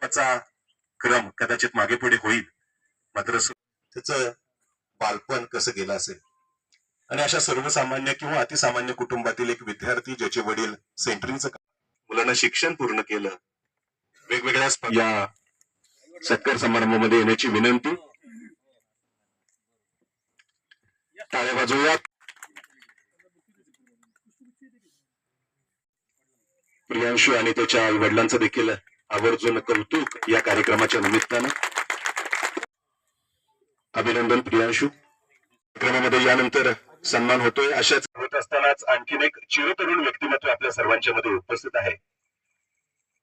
त्याचा क्रम कदाचित मागे पुढे होईल. मात्र त्याच बालपण कसं गेलं असेल? आणि अशा सर्वसामान्य किंवा अतिसामान्य कुटुंबातील एक विद्यार्थी ज्याचे वडील सेंटरिंगचं मुलांना शिक्षण पूर्ण केलं वेगवेगळ्या या सत्कार समारंभामध्ये येण्याची विनंती. टाळ्या वाजवूया. प्रियांशू आणि त्याच्या आई वडिलांचं देखील आवर्जून कौतुक या कार्यक्रमाच्या निमित्तानं. अभिनंदन प्रियांशू. कार्यक्रमामध्ये यानंतर सन्मान होतोय. अशाच होत असतानाच आणखीन एक चिरतरुण व्यक्तिमत्व आपल्या सर्वांच्या मध्ये उपस्थित आहे.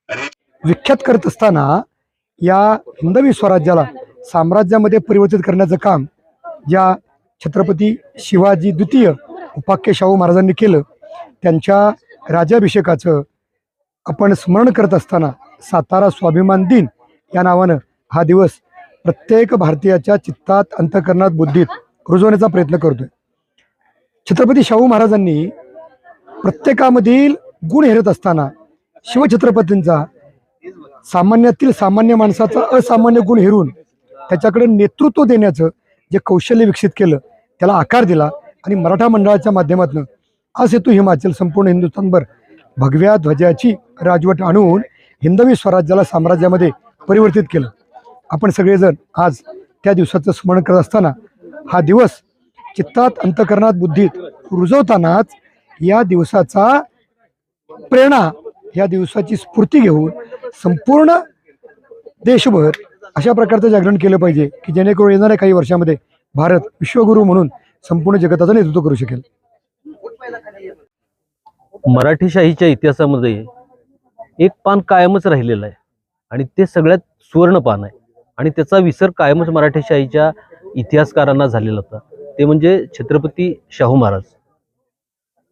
आणि विख्यात करत असताना या हिंदवी स्वराज्याला साम्राज्यामध्ये परिवर्तित करण्याचं काम ज्या छत्रपती शिवाजी द्वितीय उपाख्य शाहू महाराजांनी केलं त्यांच्या राज्याभिषेकाचं आपण स्मरण करत असताना सातारा स्वाभिमान दिन या नावानं हा दिवस प्रत्येक भारतीयाच्या चित्तात अंतकरणात बुद्धीत रुजवण्याचा प्रयत्न करतोय. छत्रपती शाहू महाराजांनी प्रत्येकामधील गुण हेरत असताना शिवछत्रपतींचा सामान्यातील सामान्य माणसाचा असामान्य गुण हेरून त्याच्याकडे नेतृत्व देण्याचं जे कौशल्य विकसित केलं त्याला आकार दिला आणि मराठा मंडळाच्या माध्यमातून आज हेतू हिमाचल संपूर्ण हिंदुस्थानभर भगव्या ध्वजाची राजवट आणून हिंदवी स्वराज्याला साम्राज्यामध्ये परिवर्तित केलं. आपण सगळेजण आज त्या दिवसाचं स्मरण करत असताना हा दिवस चित्तात अंतकरणात बुद्धीत रुजवतानाच या दिवसाचा प्रेरणा या दिवसाची स्फूर्ती घेऊन संपूर्ण देशभर अशा प्रकारचं जागरण केलं पाहिजे की जेणेकरून येणाऱ्या काही वर्षामध्ये भारत विश्वगुरू म्हणून संपूर्ण जगताचं नेतृत्व करू शकेल. मराठीशाहीच्या इतिहासामध्ये एक पान कायमच राहिलेलं आहे आणि ते सगळ्यात सुवर्ण पान आहे. आणि त्याचा विसर कायमच मराठीशाहीच्या इतिहासकारांना झालेला होता. ते म्हणजे छत्रपती शाहू महाराज.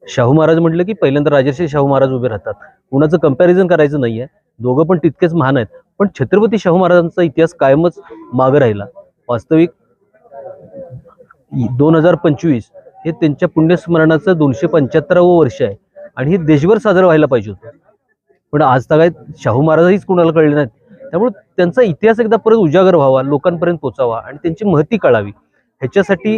शाहू महाराज म्हटलं की पहिल्यांदा राजर्षी शाहू महाराज उभे राहतात. कुणाचं कंपॅरिझन करायचं नाहीये. दोघं पण तितकेच महान आहेत. पण छत्रपती शाहू महाराजांचा इतिहास कायमच मागं राहिला. वास्तविक दोन हजार पंचवीस हे त्यांच्या पुण्यस्मरणाचं दोनशे पंच्याहत्तरावं वर्ष आहे. आणि हे देशभर साजरं व्हायला पाहिजे होतं. पण आज काय शाहू महाराजहीच कुणाला कळले नाहीत. त्यामुळे त्यांचा इतिहास एकदा परत उजागर व्हावा लोकांपर्यंत पोचावा आणि त्यांची महती कळावी. ह्याच्यासाठी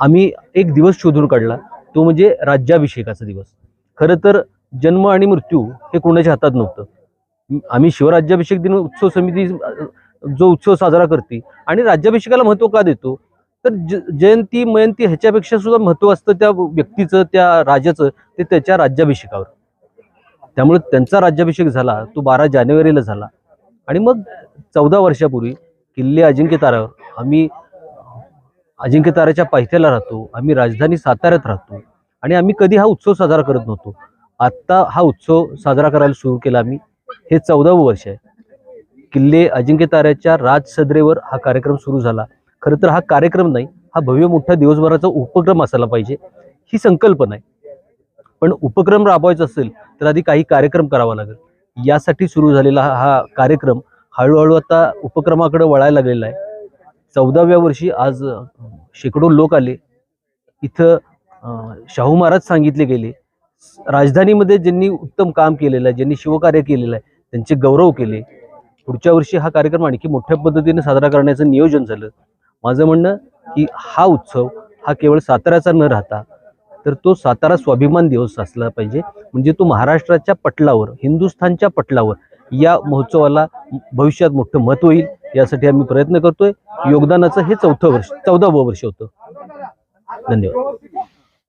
आम्ही एक दिवस शोधून काढला. तो म्हणजे राज्याभिषेकाचा दिवस. खरं तर जन्म आणि मृत्यू हे कोणाच्या हातात नव्हतं. आम्ही शिवराज्याभिषेक दिन उत्सव समिती जो उत्सव साजरा करते आणि राज्याभिषेकाला महत्त्व का देतो? तर ज जयंती मयंती ह्याच्यापेक्षा सुद्धा महत्त्व असतं त्या व्यक्तीचं त्या राजाचं ते त्याच्या राज्याभिषेकावर. त्यामुळे त्यांचा राज्याभिषेक झाला तो बारा जानेवारीला झाला. आणि मग चौदा वर्षापूर्वी किल्ले अजिंक्य तारावर आम्ही अजिंक्यताराच्या पायथ्याला राहतो आम्ही राजधानी साताऱ्यात राहतो आणि आम्ही कधी हा उत्सव साजरा करत नव्हतो. आत्ता हा उत्सव साजरा करायला सुरू केला आम्ही. हे चौदावं वर्ष आहे. किल्ले अजिंक्य ताऱ्याच्या राजसदरेवर हा कार्यक्रम सुरू झाला. खरं तर हा कार्यक्रम नाही हा भव्य मोठा दिवसभराचा उपक्रम असायला पाहिजे ही संकल्पना आहे. पण उपक्रम राबवायचा असेल तर आधी काही कार्यक्रम करावा लागेल. यासाठी सुरू झालेला हा हा कार्यक्रम हळूहळू आता उपक्रमाकडे वळायला लागलेला आहे. चौदाव्या वर्षी आज शेकडो लोक आले. इथं शाहू महाराज सांगितले गेले राजधानीमध्ये ज्यांनी उत्तम काम केलेलं आहे ज्यांनी शिवकार्य केलेलं आहे त्यांचे गौरव केले. पुढच्या वर्षी हा कार्यक्रम आणखी मोठ्या पद्धतीने साजरा करण्याचं नियोजन झालं. माझं म्हणणं की हा उत्सव हा केवळ साताऱ्याचा न राहता तर तो सातारा स्वाभिमान दिवस असला पाहिजे. म्हणजे तो महाराष्ट्राच्या पटलावर हिंदुस्थानच्या पटलावर या महोत्सवाला भविष्यात मोठं महत्त्व होईल यासाठी आम्ही प्रयत्न करतोय. योगदानाचं हे चौथं वर्ष चौदावं वर्ष होतं. धन्यवाद.